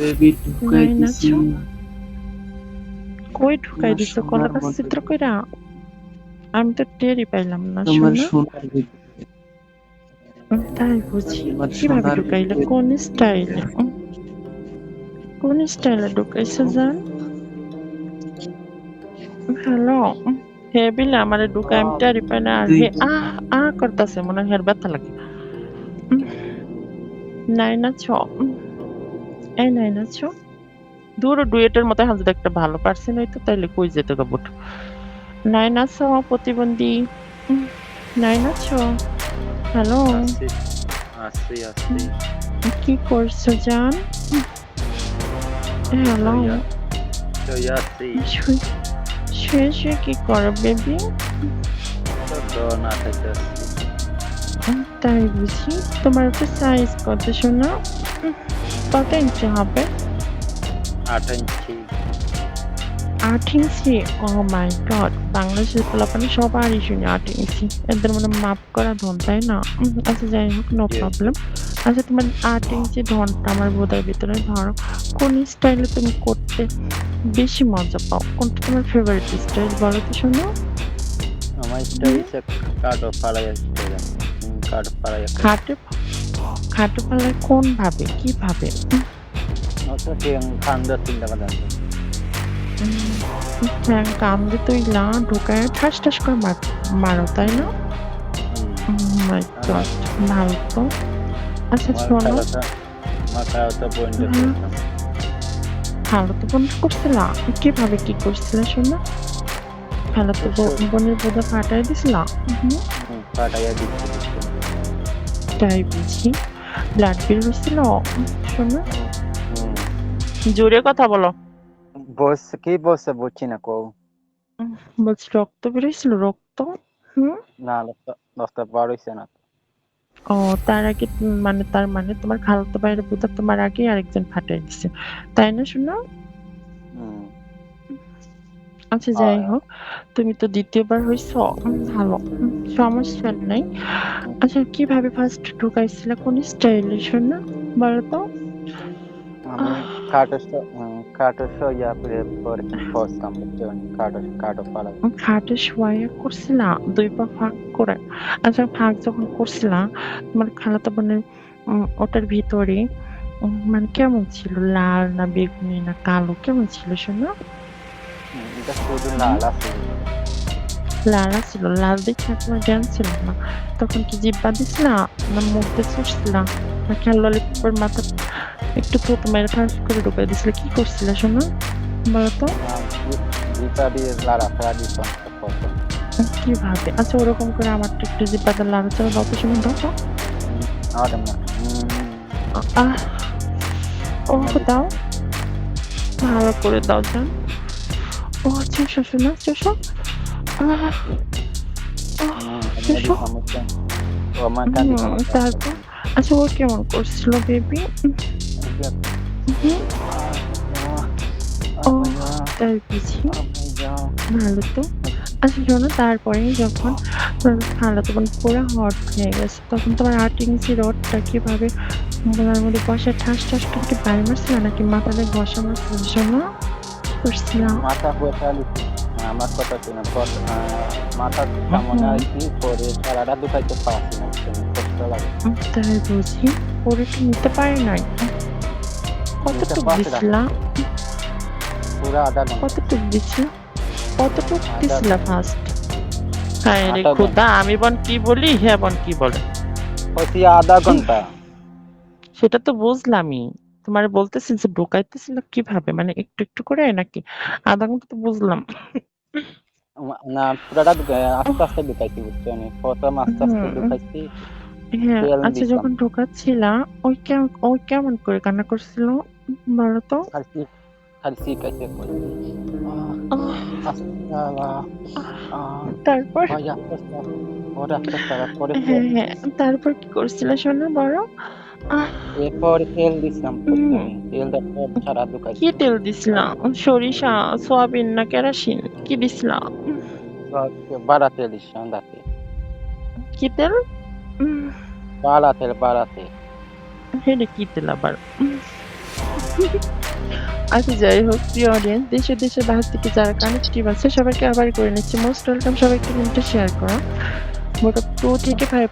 Baby ঢুকাই দিছি কই ঢুকাই দিছো কলাকা মতো- চিত্র কইরা আমি তো টেরই পাইলাম না তোমার সোনার তাই বুঝি কীভাবে ঢুকাইলে কোন স্টাইলে কোন স্টাইলে ঢুকাইছে জান হ্যালো হে বিলে আমারে ঢুকাই আমি টেরি পাই না আর হে আ আ করতেছে মনে হয় হের ব্যথা লাগে নাই না ছ এই নাই না ছ দূর ডুয়েটের মতো যদি একটা ভালো পার্সন হইতো তাইলে কই যেত গাবুট নাই না ছ প্রতিবন্ধী। নাই না ছ হ্যালো আসছি আসছি আসছি কি করছ জান? হ্যালো শুয়ে শুয়ে কি করো বেবি না আসছি তাই বুঝি তোমার একটা সাইজ কত শোনা কত ইঞ্চি হবে? আট ইঞ্চি আট ইঞ্চি ও মাই গড বাংলাদেশের পোলাপানি সবারই শুনি আট ইঞ্চি এদের মানে মাপ করা ধন তাই না? আচ্ছা যাই হোক নো. প্রবলেম আচ্ছা তোমার আট ইঞ্চি ধনটা আমার বোধের ভিতরে ধরো। কোন স্টাইলে তুমি করতে বেশি মজা পাও? কোনটা তোমার ফেভারিট স্টাইল বলো তো শোনো। আমার স্টাইল কাটো পাড়াই স্টাইল খাটে খাটে কোন ভাবে? কি ভাবে? চিন্তা করা হ্যাঁ কামড়ে তুই লা ঢোকায় ঠাস ঠাস করে মার- মারো তাই না? ভালো তো। আচ্ছা শোনো। হুম। ভালো তো বোন করছিলা? কীভাবে কি করছিলা শোনো? ভালো তো বোনের বোধা ফাটাই দিছিলা? হুম, পাঠাইয়া বুঝি। ব্লাড বের হয়েছিল শোনো। জোরে কথা বলো। বস কি বসে বুঝছি না কও। বলছি রক্ত বেরোইছিল রক্ত? হুম? না দশটা দশটা বার হইছে না। ও তার আগে মানে তার মানে তোমার খালাতো ভাইয়ের বোধা তোমার আগে আরেকজন ফাটাই দিছে। তাই না শোনো। আচ্ছা যাই হোক তুমি তো দ্বিতীয়বার হইছ। ভালো। সমস্যা নাই। আচ্ছা কীভাবে ফার্স্ট ঢুকাইছিলে? কোন স্টাইলে শোনো বলো তো। আমি ইয়া পরে ফার্স্ট করছিলা? দুই পা ফাঁক করে। আচ্ছা ফাঁক যখন করছিলা তোমার খালাতো বোনের উম, ওটার ভিতরে মানে কেমন ছিল? লাল না বেগুনি না কালো? কেমন ছিল শোনো? এটা শুধু লাল আছে। লাল ছিল লাল দেখে তোমার জ্ঞান ছিল না। তখন কি জিব্বা দিছিলা? না মুখ দিয়ে চুষছিলা না খেয়াল ললিপপের মাথা একটু থুতু মেরে ফাঁস করে ঢুকাই দিছিলে? কি করছিলে শোনো? বলো তো। দিয়ে লাড়া ফেলা দিত কীভাবে আচ্ছা ওরকম করে আমার তো একটু জিব্বাতে লাড়াচাড়া দাও তো শুনে দাও তো। আহ ও দাও। ভালো করে দাও জান। ও চুষো শোনা চুষো আহ চুষো ও আমার কান্দি হুম, তারপর আচ্ছা ও কেমন করছিল বেবি ও বুঝি ভালো তো আচ্ছা শোনো তারপরে যখন খালা তখন পুরো হট হয়ে গেছে তখন তোমার আট ইঞ্চি রডটা কীভাবে মোলার মধ্যে বসে ঠাস ঠাস করে কি বাড়ি মারছিল নাকি মাথাতে ঘষা মারছিল শোনো করছিলাম। মাথা হয়ে ফেলি আমার কথা শুনে মাথা সামনে আইছি পরে খেলাটা দুখাইতে পারছি না কষ্ট লাগে। তাই বুঝি। পরে তো নিতে পারে নাই কতটুক। দিছিলা কতটুক দিছিল কতটুক দিছিলা ফার্স্ট হ্যাঁ রে আধা আমি বন কি বলি হ্যাঁ বন কি বলে। আধা ঘণ্টা। সেটা তো বুঝলামই। তোমার বলতেছি যে ঢোকাইতেছিল কীভাবে? মানে একটু একটু করে নাকি? আধা ঘণ্টা তো বুঝলাম। না পুরাটা আস্তে আস্তে ঢুকাইছি বুঝছ? আমি প্রথম আস্তে আস্তে। ঢুকাইছি হ্যাঁ আচ্ছা। যখন ঢোকাচ্ছিলা ওই কেমন ওই কেমন করে কান্না করছিল বলো তো? খালি আহ। তারপর? হ্যাঁ হ্যাঁ তারপর কি করছিল শোনো বড় এরপর তেল দিছিলাম। তেল সারা কি তেল দিছিলা সরিষা সোয়াবিন না কেরাসিন? কি দিছিলা বাড়া তেল দিছিলাম দাঁতে কি তেল? বাড়া তেল বাড়া তেল। এটা কি তেল আবার? আচ্ছা যাই হোক প্রিয় অডিয়েন্স দেশে দেশে বাহির থেকে যারা কানেক্টিভ আছে সবাইকে আবার করে নিচ্ছি। মোস্ট ওয়েলকাম সবাইকে লিঙ্কটা শেয়ার করো। মোটা টু থেকে ফাইভ